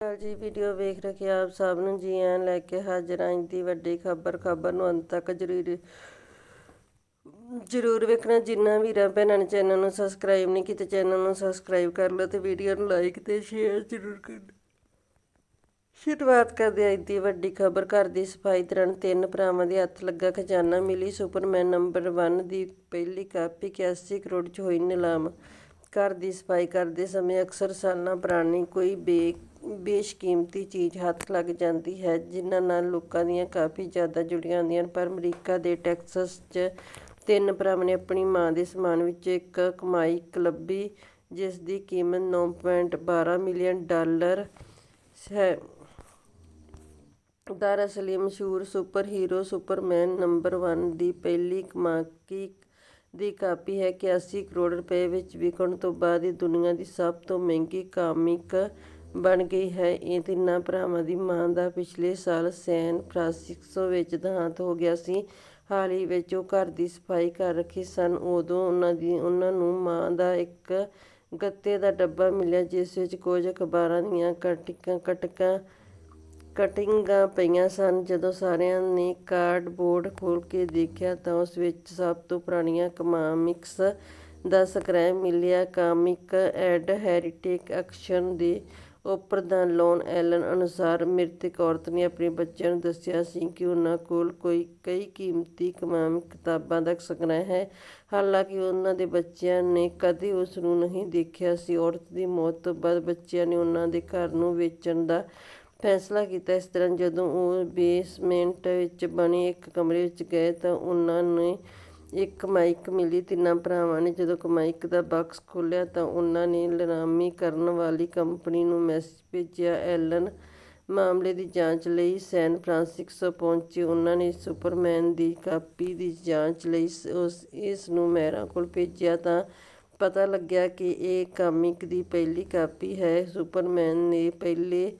ਹਾਲ ਜੀ, ਵੀਡੀਓ ਵੇਖ ਰਹੇ ਆਪ ਸਭ ਨੂੰ ਜੀ ਆਇਆਂ ਲੈ ਕੇ ਹਾਜ਼ਰ ਆਂ ਦੀ ਵੱਡੀ ਖਬਰ। ਖਬਰ ਨੂੰ ਅੰਤ ਤੱਕ ਜ਼ਰੂਰ ਜ਼ਰੂਰ ਵੇਖਣਾ। ਜਿੰਨਾ ਵੀਰਾਂ ਭੈਣਾਂ ਨੇ ਚੈਨਲ ਨੂੰ ਸਬਸਕ੍ਰਾਈਬ ਨਹੀਂ ਕੀਤਾ, ਚੈਨਲ ਨੂੰ ਸਬਸਕ੍ਰਾਈਬ ਕਰ ਲਓ ਤੇ ਵੀਡੀਓ ਨੂੰ ਲਾਈਕ ਤੇ ਸ਼ੇਅਰ ਜ਼ਰੂਰ ਕਰਨਾ ਸ਼ੁਰੂਆਤ ਕਰਦੇ ਹਾਂ ਦੀ ਵੱਡੀ ਖਬਰ। ਘਰ ਦੀ ਸਫ਼ਾਈ ਦੌਰਾਨ ਤਿੰਨ ਭਰਾਵਾਂ ਦੇ ਹੱਥ ਲੱਗਾ ਖਜ਼ਾਨਾ। ਮਿਲੀ ਸੁਪਰਮੈਨ ਨੰਬਰ 1 ਦੀ ਪਹਿਲੀ ਕਾਪੀ 81 ਕਰੋੜ ਚ ਹੋਈ ਨਿਲਾਮ। ਘਰ ਦੀ ਸਫ਼ਾਈ ਕਰਦੇ ਸਮੇਂ ਅਕਸਰ ਸਾਲਾਂ ਪੁਰਾਣੀ ਕੋਈ ਬੇ, ਬੇਸ਼ਕੀਮਤੀ ਚੀਜ਼ ਹੱਥ ਲੱਗ ਜਾਂਦੀ ਹੈ, ਜਿਨ੍ਹਾਂ ਨਾਲ ਲੋਕਾਂ ਦੀਆਂ ਕਾਫੀ ਜ਼ਿਆਦਾ ਜੁੜੀਆਂ ਹੁੰਦੀਆਂ ਹਨ। ਪਰ ਅਮਰੀਕਾ ਦੇ ਟੈਕਸਸ 'ਚ ਤਿੰਨ ਭਰਾਵਾਂ ਨੇ ਆਪਣੀ ਮਾਂ ਦੇ ਸਮਾਨ ਵਿੱਚ ਇੱਕ ਕਮਾਈ ਕਲੱਬੀ, ਜਿਸ ਦੀ ਕੀਮਤ 9.12 ਮਿਲੀਅਨ ਡਾਲਰ ਹੈ। ਦਰਅਸਲ ਮਸ਼ਹੂਰ ਸੁਪਰ ਹੀਰੋ ਸੁਪਰਮੈਨ ਨੰਬਰ 1 ਦੀ ਪਹਿਲੀ ਕਮਾਕੀ ਦੀ ਕਾਪੀ ਹੈ 81 ਕਰੋੜ ਰੁਪਏ ਵਿੱਚ ਵਿਕਣ ਤੋਂ ਬਾਅਦ ਇਹ ਦੁਨੀਆ ਦੀ ਸਭ ਤੋਂ ਮਹਿੰਗੀ ਕਾਮਿਕ ਬਣ ਗਈ ਹੈ। ਇਹ ਤਿੰਨਾਂ ਭਰਾਵਾਂ ਦੀ ਮਾਂ ਦਾ ਪਿਛਲੇ ਸਾਲ ਸੈਨ ਫਰਾਂਸਿਸਕੋ ਵਿੱਚ ਦੇਹਾਂਤ ਹੋ ਗਿਆ ਸੀ। ਹਾਲ ਹੀ ਵਿੱਚ ਉਹ ਘਰ ਦੀ ਸਫ਼ਾਈ ਕਰ ਰੱਖੇ ਸਨ। ਉਦੋਂ ਉਹਨਾਂ ਦੀ, ਉਹਨਾਂ ਨੂੰ ਮਾਂ ਦਾ ਇੱਕ ਗੱਤੇ ਦਾ ਡੱਬਾ ਮਿਲਿਆ, ਜਿਸ ਵਿੱਚ ਕੁਝ ਅਖਬਾਰਾਂ ਦੀਆਂ ਕਟਿੰਗਾਂ ਕਟਕਾਂ ਕਟਿੰਗਾਂ ਪਈਆਂ ਸਨ। ਜਦੋਂ ਸਾਰਿਆਂ ਨੇ ਕਾਰਡਬੋਰਡ ਖੋਲ੍ਹ ਕੇ ਦੇਖਿਆ ਤਾਂ ਉਸ ਵਿੱਚ ਸਭ ਤੋਂ ਪੁਰਾਣੀਆਂ ਕਮਾਮਿਕਸ ਦਾ ਸੰਗ੍ਰਹਿ ਮਿਲਿਆ। ਕਾਮਿਕ ਐਡ ਹੈਰੀਟੇਕ ਐਕਸ਼ਨ ਦੇ ਉਪਪ੍ਰਧਾਨ ਲੋਨ ਐਲਨ ਅਨੁਸਾਰ ਮ੍ਰਿਤਕ ਔਰਤ ਨੇ ਆਪਣੇ ਬੱਚਿਆਂ ਨੂੰ ਦੱਸਿਆ ਸੀ ਕਿ ਉਹਨਾਂ ਕੋਲ ਕੋਈ ਕਈ ਕੀਮਤੀ ਕਮਾਮਿਕ ਕਿਤਾਬਾਂ ਦਾ ਸੰਗ੍ਰਹਿ ਹੈ। ਹਾਲਾਂਕਿ ਉਹਨਾਂ ਦੇ ਬੱਚਿਆਂ ਨੇ ਕਦੇ ਉਸ ਨੂੰ ਨਹੀਂ ਦੇਖਿਆ ਸੀ। ਔਰਤ ਦੀ ਮੌਤ ਤੋਂ ਬਾਅਦ ਬੱਚਿਆਂ ਨੇ ਉਹਨਾਂ ਦੇ ਘਰ ਨੂੰ ਵੇਚਣ ਦਾ ਫੈਸਲਾ ਕੀਤਾ। ਇਸ ਤਰ੍ਹਾਂ ਜਦੋਂ ਉਹ ਬੇਸਮੈਂਟ ਵਿੱਚ ਬਣੇ ਇੱਕ ਕਮਰੇ ਵਿੱਚ ਗਏ ਤਾਂ ਉਹਨਾਂ ਨੇ ਇੱਕ ਮਾਈਕ ਮਿਲੀ। ਤਿੰਨਾਂ ਭਰਾਵਾਂ ਨੇ ਜਦੋਂ ਮਾਈਕ ਦਾ ਬਾਕਸ ਖੋਲ੍ਹਿਆ ਤਾਂ ਉਹਨਾਂ ਨੇ ਨਿਲਾਮੀ ਕਰਨ ਵਾਲੀ ਕੰਪਨੀ ਨੂੰ ਮੈਸੇਜ ਭੇਜਿਆ, ਐਲਨ, ਮਾਮਲੇ ਦੀ ਜਾਂਚ ਲਈ ਸੈਨ ਫਰਾਂਸਿਸਕੋ ਪਹੁੰਚੇ। ਉਹਨਾਂ ਨੇ ਸੁਪਰਮੈਨ ਦੀ ਕਾਪੀ ਦੀ ਜਾਂਚ ਲਈ ਉਸ, ਇਸ ਨੂੰ ਮੈਰਾ ਕੋਲ ਭੇਜਿਆ ਤਾਂ ਪਤਾ ਲੱਗਿਆ ਕਿ ਇਹ ਕਾਮਿਕ ਦੀ ਪਹਿਲੀ ਕਾਪੀ ਹੈ। ਸੁਪਰਮੈਨ ਨੇ ਪਹਿਲੇ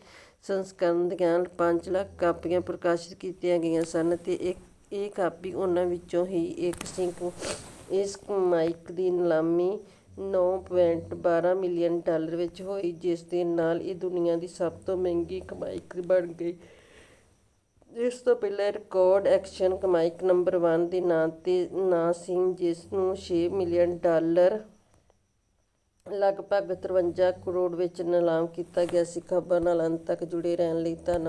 ਸੰਸਕਰਨ ਦੀਆਂ ਪੰਜ ਲੱਖ ਕਾਪੀਆਂ ਪ੍ਰਕਾਸ਼ਿਤ ਕੀਤੀਆਂ ਗਈਆਂ ਸਨ ਅਤੇ ਇੱਕ, ਇਹ ਕਾਪੀ ਉਹਨਾਂ ਵਿੱਚੋਂ ਹੀ ਇੱਕ ਸੀ ਇਸ ਮਾਈਕ ਦੀ ਨਿਲਾਮੀ 9.12 ਮਿਲੀਅਨ ਡਾਲਰ ਵਿੱਚ ਹੋਈ, ਜਿਸ ਦੇ ਨਾਲ ਇਹ ਦੁਨੀਆ ਦੀ ਸਭ ਤੋਂ ਮਹਿੰਗੀ ਕਮਾਈਕ ਬਣ ਗਈ। ਇਸ ਤੋਂ ਪਹਿਲਾਂ ਰਿਕਾਰਡ ਐਕਸ਼ਨ ਕਮਾਈਕ ਨੰਬਰ 1 ਦੇ ਨਾਂ ਤੇ, ਨਾਂ ਸੀ ਜਿਸ ਨੂੰ 6 ਮਿਲੀਅਨ ਡਾਲਰ ਲਗਭਗ 53 ਕਰੋੜ ਵਿੱਚ ਨਿਲਾਮ ਕੀਤਾ ਗਿਆ ਸੀ। ਖਬਰ ਨਾਲ ਅੰਤ ਤੱਕ ਜੁੜੇ ਰਹਿਣ ਲਈ ਧੰਨਵਾਦ।